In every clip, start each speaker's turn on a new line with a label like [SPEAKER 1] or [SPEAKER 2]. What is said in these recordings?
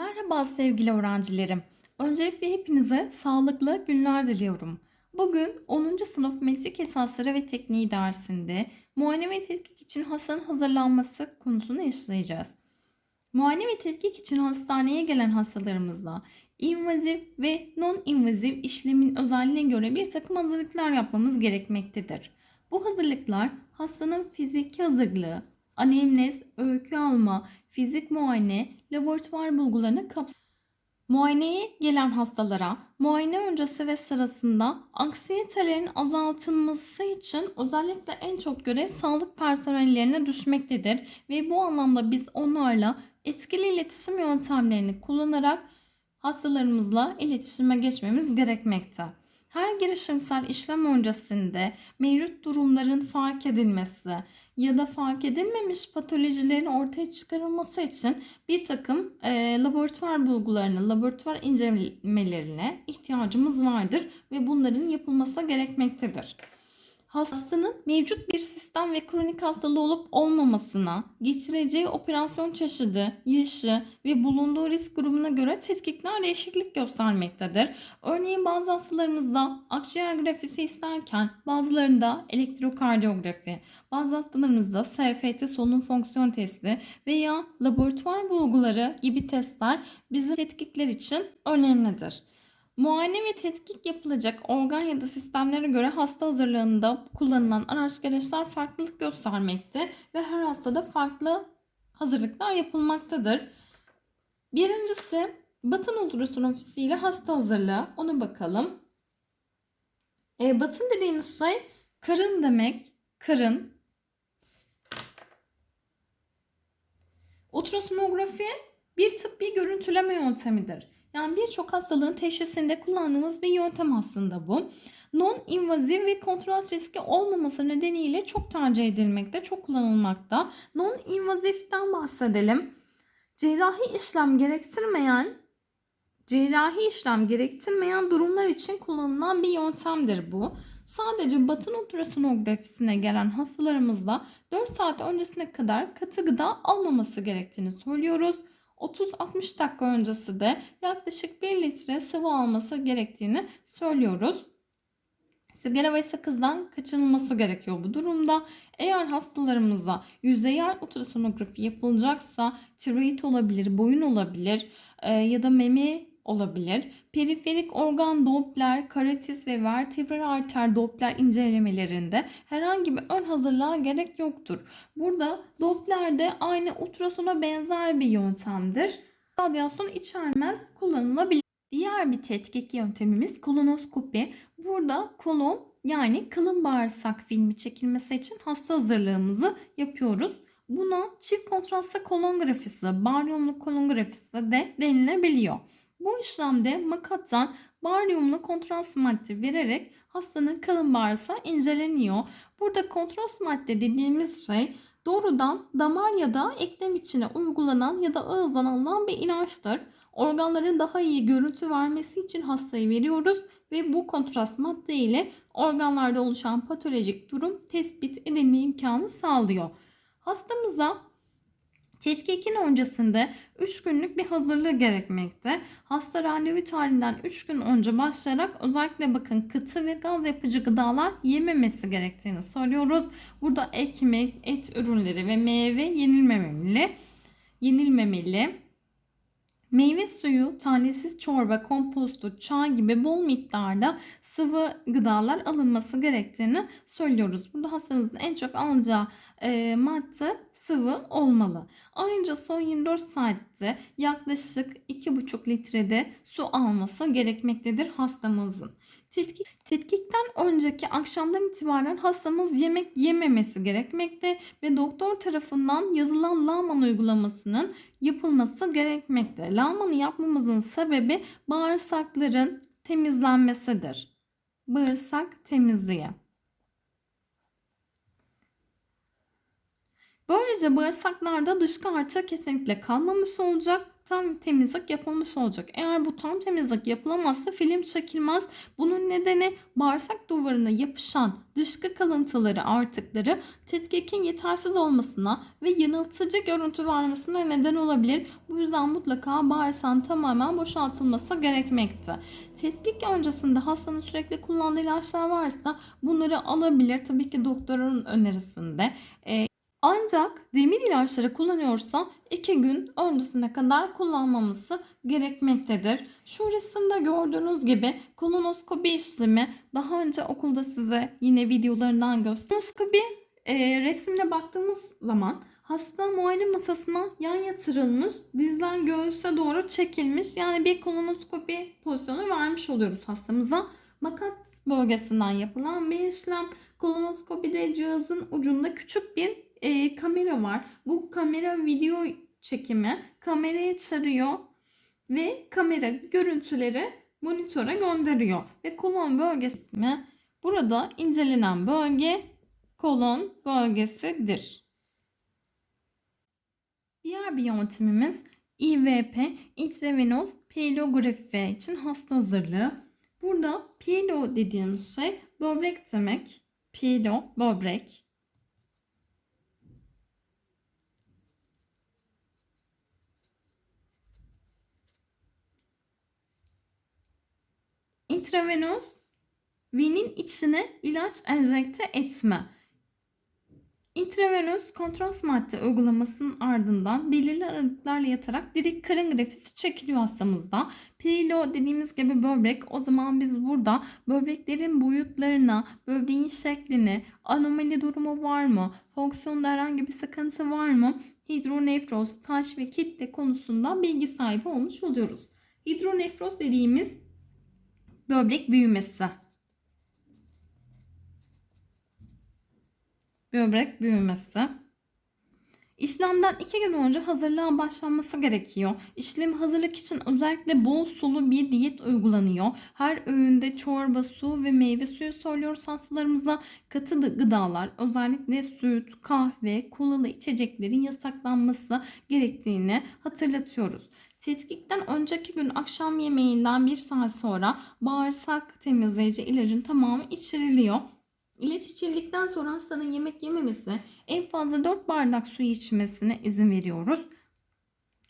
[SPEAKER 1] Merhaba sevgili öğrencilerim. Öncelikle hepinize sağlıklı günler diliyorum. Bugün 10. sınıf meslek esasları ve tekniği dersinde muayene ve tetkik için hastanın hazırlanması konusunu işleyeceğiz. Muayene ve tetkik için hastaneye gelen hastalarımızla invazif ve non-invazif işlemin özelliğine göre bir takım hazırlıklar yapmamız gerekmektedir. Bu hazırlıklar hastanın fiziki hazırlığı, anemnez, öykü alma, fizik muayene, laboratuvar bulgularını kapsar. Muayeneye gelen hastalara muayene öncesi ve sırasında anksiyetelerin azaltılması için özellikle en çok görev sağlık personellerine düşmektedir ve bu anlamda biz onlarla etkili iletişim yöntemlerini kullanarak hastalarımızla iletişime geçmemiz gerekmekte. Her girişimsel işlem öncesinde mevcut durumların fark edilmesi ya da fark edilmemiş patolojilerin ortaya çıkarılması için bir takım e, laboratuvar bulgularına, laboratuvar incelemelerine ihtiyacımız vardır ve bunların yapılması gerekmektedir. Hastanın mevcut bir sistem ve kronik hastalığı olup olmamasına, geçireceği operasyon çeşidi, yaşı ve bulunduğu risk grubuna göre tetkikler değişiklik göstermektedir. Örneğin bazı hastalarımızda akciğer grafisi isterken bazılarında elektrokardiyografi, bazı hastalarımızda SFT solunum fonksiyon testi veya laboratuvar bulguları gibi testler bizim tetkikler için önemlidir. Muayene ve tetkik yapılacak organ ya da sistemlere göre hasta hazırlığında kullanılan araç gereçler farklılık göstermekte ve her hastada farklı hazırlıklar yapılmaktadır. Birincisi batın ultrasonofisi ile hasta hazırlığı. Ona bakalım. E, batın dediğimiz şey karın demek. Karın. Ultrasonografi bir tıbbi görüntüleme yöntemidir. Yani birçok hastalığın teşhisinde kullandığımız bir yöntem aslında bu. Non-invazif ve kontrast riski olmaması nedeniyle çok tercih edilmekte, çok kullanılmakta. Non-invaziften bahsedelim. Cerrahi işlem gerektirmeyen cerrahi işlem gerektirmeyen durumlar için kullanılan bir yöntemdir bu. Sadece batın ultrasonografisine gelen hastalarımızda 4 saat öncesine kadar katı gıda almaması gerektiğini söylüyoruz. 30-60 dakika öncesi de yaklaşık 1 litre sıvı alması gerektiğini söylüyoruz. Sigara ve sakızdan kaçınılması gerekiyor bu durumda. Eğer hastalarımıza yüzeyel ultrasonografi yapılacaksa tiroid olabilir, boyun olabilir e, ya da meme olabilir. Periferik organ Doppler, karotis ve vertebral arter Doppler incelemelerinde herhangi bir ön hazırlığa gerek yoktur. Burada Doppler de aynı ultrasona benzer bir yöntemdir. Radyasyon içermez kullanılabilir. Diğer bir tetkik yöntemimiz kolonoskopi. Burada kolon yani kalın bağırsak filmi çekilmesi için hasta hazırlığımızı yapıyoruz. Buna çift kontrastlı kolongrafisi, baryumlu kolongrafisi de denilebiliyor. Bu işlemde makattan baryumlu kontrast madde vererek hastanın kalın bağırsağı inceleniyor. Burada kontrast madde dediğimiz şey doğrudan damar ya da eklem içine uygulanan ya da ağızdan alınan bir ilaçtır. Organların daha iyi görüntü vermesi için hastayı veriyoruz ve bu kontrast madde ile organlarda oluşan patolojik durum tespit edilme imkanı sağlıyor. Hastamıza Tetkikin öncesinde 3 günlük bir hazırlığı gerekmekte. Hasta randevu tarihinden 3 gün önce başlayarak özellikle bakın kıtı ve gaz yapıcı gıdalar yememesi gerektiğini söylüyoruz. Burada ekmek, et ürünleri ve meyve yenilmemeli. Yenilmemeli. Meyve suyu, tanesiz çorba, kompostu, çay gibi bol miktarda sıvı gıdalar alınması gerektiğini söylüyoruz. Burada hastanızın en çok alacağı e, madde sıvı olmalı. Ayrıca son 24 saatte yaklaşık 2,5 litrede su alması gerekmektedir hastamızın. Tetkik, tetkikten önceki akşamdan itibaren hastamız yemek yememesi gerekmekte ve doktor tarafından yazılan Lağman uygulamasının yapılması gerekmekte. Lağmanı yapmamızın sebebi bağırsakların temizlenmesidir. Bağırsak temizliği. Böylece bağırsaklarda dışkı artığı kesinlikle kalmamış olacak. Tam temizlik yapılmış olacak. Eğer bu tam temizlik yapılamazsa film çekilmez. Bunun nedeni bağırsak duvarına yapışan dışkı kalıntıları artıkları tetkikin yetersiz olmasına ve yanıltıcı görüntü vermesine neden olabilir. Bu yüzden mutlaka bağırsağın tamamen boşaltılması gerekmekte. Tetkik öncesinde hastanın sürekli kullandığı ilaçlar varsa bunları alabilir. Tabii ki doktorun önerisinde. Ee, ancak demir ilaçları kullanıyorsa 2 gün öncesine kadar kullanmaması gerekmektedir. Şu resimde gördüğünüz gibi kolonoskopi işlemi daha önce okulda size yine videolarından gösterdim. Kolonoskopi e, resimle baktığımız zaman hasta muayene masasına yan yatırılmış, dizler göğüse doğru çekilmiş. Yani bir kolonoskopi pozisyonu vermiş oluyoruz hastamıza. Makat bölgesinden yapılan bir işlem. Kolonoskopide cihazın ucunda küçük bir e, kamera var. Bu kamera video çekimi kameraya çarıyor ve kamera görüntüleri monitöre gönderiyor. Ve kolon bölgesi mi? Burada incelenen bölge kolon bölgesidir. Diğer bir yöntemimiz IVP, intravenöz pilografi için hasta hazırlığı. Burada pilo dediğimiz şey böbrek demek. Pilo, böbrek. İntravenöz venin içine ilaç enjekte etme. İntravenöz kontrast madde uygulamasının ardından belirli aralıklarla yatarak direkt karın grafisi çekiliyor hastamızda. Pilo dediğimiz gibi böbrek. O zaman biz burada böbreklerin boyutlarına, böbreğin şeklini, anomali durumu var mı, fonksiyonda herhangi bir sıkıntı var mı, hidronefroz, taş ve kitle konusunda bilgi sahibi olmuş oluyoruz. Hidronefroz dediğimiz böbrek büyümesi. Böbrek büyümesi. İşlemden iki gün önce hazırlığa başlanması gerekiyor. İşlem hazırlık için özellikle bol sulu bir diyet uygulanıyor. Her öğünde çorba, su ve meyve suyu söylüyoruz hastalarımıza. Katı gıdalar, özellikle süt, kahve, kolalı içeceklerin yasaklanması gerektiğini hatırlatıyoruz. Tetkikten önceki gün akşam yemeğinden bir saat sonra bağırsak temizleyici ilacın tamamı içiriliyor. İlaç içildikten sonra hastanın yemek yememesi, en fazla 4 bardak su içmesine izin veriyoruz.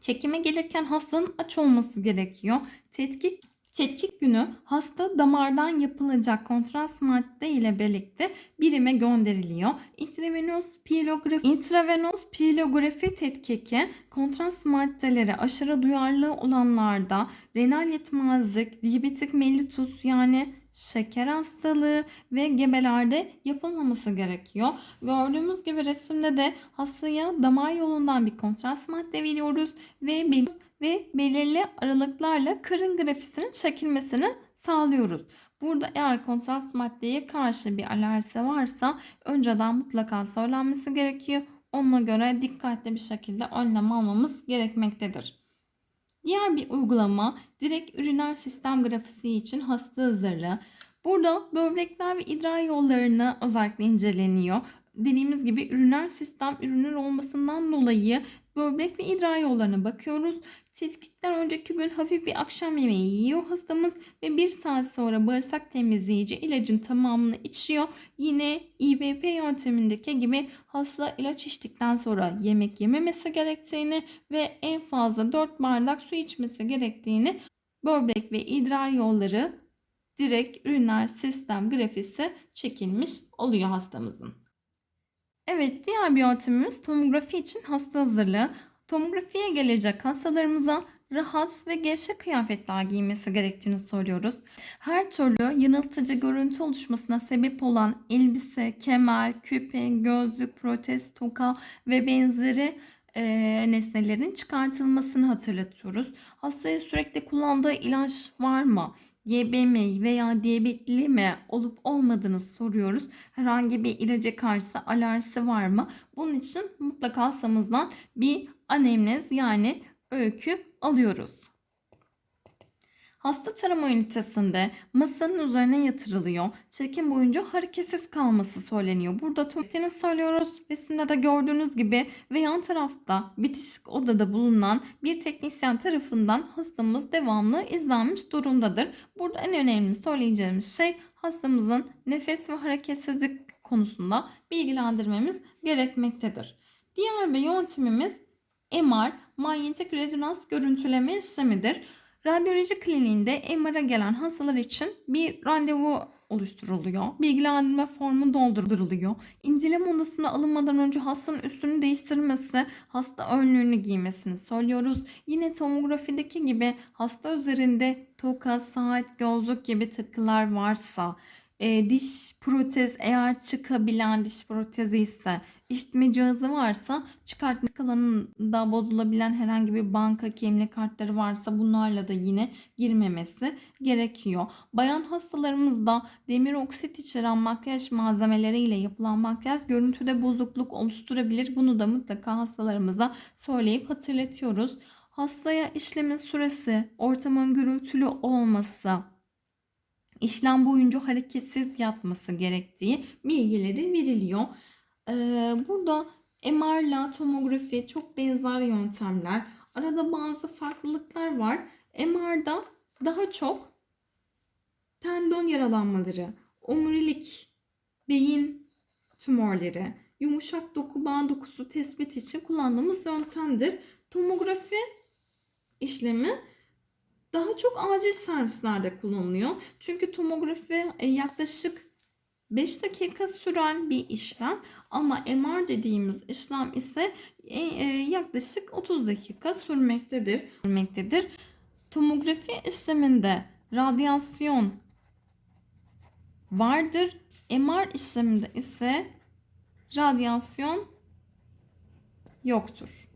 [SPEAKER 1] Çekime gelirken hastanın aç olması gerekiyor. Tetkik Tetkik günü hasta damardan yapılacak kontrast madde ile birlikte birime gönderiliyor. Intravenöz pilografi, intravenöz pilografi tetkiki kontrast maddelere aşırı duyarlı olanlarda renal yetmezlik, diyabetik mellitus yani şeker hastalığı ve gebelerde yapılmaması gerekiyor. Gördüğümüz gibi resimde de hastaya damar yolundan bir kontrast madde veriyoruz ve ve belirli aralıklarla karın grafisinin çekilmesini sağlıyoruz. Burada eğer kontrast maddeye karşı bir alerjisi varsa önceden mutlaka söylenmesi gerekiyor. Ona göre dikkatli bir şekilde önlem almamız gerekmektedir. Diğer bir uygulama direkt üriner sistem grafisi için hasta hazırlığı. Burada böbrekler ve idrar yollarını özellikle inceleniyor. Dediğimiz gibi üriner sistem ürünler olmasından dolayı böbrek ve idrar yollarına bakıyoruz. Tetkikten önceki gün hafif bir akşam yemeği yiyor hastamız ve bir saat sonra bağırsak temizleyici ilacın tamamını içiyor. Yine İBP yöntemindeki gibi hasta ilaç içtikten sonra yemek yememesi gerektiğini ve en fazla 4 bardak su içmesi gerektiğini böbrek ve idrar yolları direkt üriner sistem grafisi çekilmiş oluyor hastamızın. Evet diğer bir yöntemimiz tomografi için hasta hazırlığı. Tomografiye gelecek hastalarımıza rahat ve gevşek kıyafetler giymesi gerektiğini soruyoruz. Her türlü yanıltıcı görüntü oluşmasına sebep olan elbise, kemer, küpe, gözlük, protez, toka ve benzeri e, nesnelerin çıkartılmasını hatırlatıyoruz. Hastaya sürekli kullandığı ilaç var mı? GB mi veya diyabetli mi olup olmadığını soruyoruz. Herhangi bir ilaca karşı alerjisi var mı? Bunun için mutlaka hastamızdan bir anemnez yani öykü alıyoruz. Hasta tarama ünitesinde masanın üzerine yatırılıyor. Çekim boyunca hareketsiz kalması söyleniyor. Burada tuvaletini söylüyoruz. Resimde de gördüğünüz gibi ve yan tarafta bitişik odada bulunan bir teknisyen tarafından hastamız devamlı izlenmiş durumdadır. Burada en önemli söyleyeceğimiz şey hastamızın nefes ve hareketsizlik konusunda bilgilendirmemiz gerekmektedir. Diğer bir yöntemimiz MR, manyetik rezonans görüntüleme işlemidir. Radyoloji kliniğinde MR'a gelen hastalar için bir randevu oluşturuluyor. Bilgilendirme formu dolduruluyor. İnceleme odasına alınmadan önce hastanın üstünü değiştirmesi, hasta önlüğünü giymesini söylüyoruz. Yine tomografideki gibi hasta üzerinde toka, saat, gözlük gibi takılar varsa, e, diş protez eğer çıkabilen diş protezi ise işitme cihazı varsa çıkartma kalanında bozulabilen herhangi bir banka kimlik kartları varsa bunlarla da yine girmemesi gerekiyor. Bayan hastalarımızda demir oksit içeren makyaj malzemeleriyle yapılan makyaj görüntüde bozukluk oluşturabilir. Bunu da mutlaka hastalarımıza söyleyip hatırlatıyoruz. Hastaya işlemin süresi, ortamın gürültülü olması, işlem boyunca hareketsiz yatması gerektiği bilgileri veriliyor. Ee, burada MR ile tomografi çok benzer yöntemler. Arada bazı farklılıklar var. MR'da daha çok tendon yaralanmaları, omurilik, beyin tümörleri, yumuşak doku bağ dokusu tespit için kullandığımız yöntemdir. Tomografi işlemi daha çok acil servislerde kullanılıyor. Çünkü tomografi e, yaklaşık 5 dakika süren bir işlem ama MR dediğimiz işlem ise e, e, yaklaşık 30 dakika sürmektedir. sürmektedir. Tomografi işleminde radyasyon vardır. MR işleminde ise radyasyon yoktur.